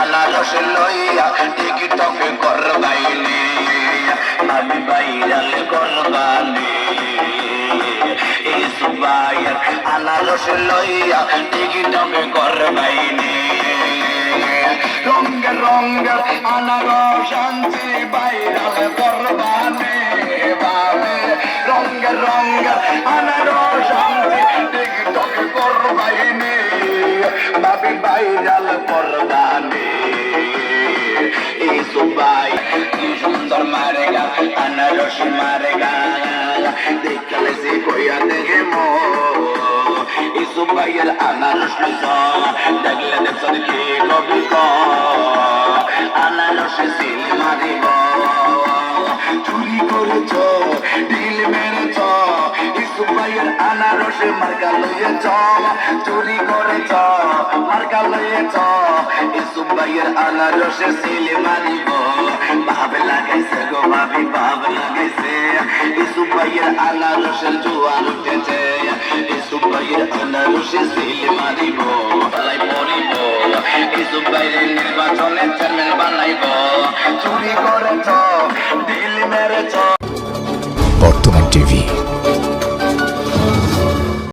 আনারস লইয়া টিকটকে করবাইনি আমি বাইরাল করবানি এই আনারস লইয়া টিকটকে করবাইনি রঙ্গে রঙ্গে আনারস আনছি বাইরাল করবানি বাবে রঙ্গে রঙ্গে আনারস আনছি, টিকটকে করবাইনি ভাবি বাইরাল করবানি কি সুন্দর মারেগা, আনারস মারেগা। দেখলে সে কইয়া দেখে মো। এই সুবাইয়ের আনারস দেখলে দেখছ কি কবি আনারস সিল মারিব। চুরি করেছ, ডিল মেরেছ ইসুবাইয়ের আনারসে মার্কা লইয়েছ। চুরি করেছ। মার্কা লইয়েছ ইসুবাইয়ের আনারসে সিল মারিব। ভাব লাগাইছে গো ভাবি ভাব লাগাইছে। ইসুবাইয়ের আনারসের জোয়ার উঠেছে। ইসুবাইয়ের আনারসে সিল মারিব। চেয়ারম্যান বানাইব। চুরি করেছ মেরেছ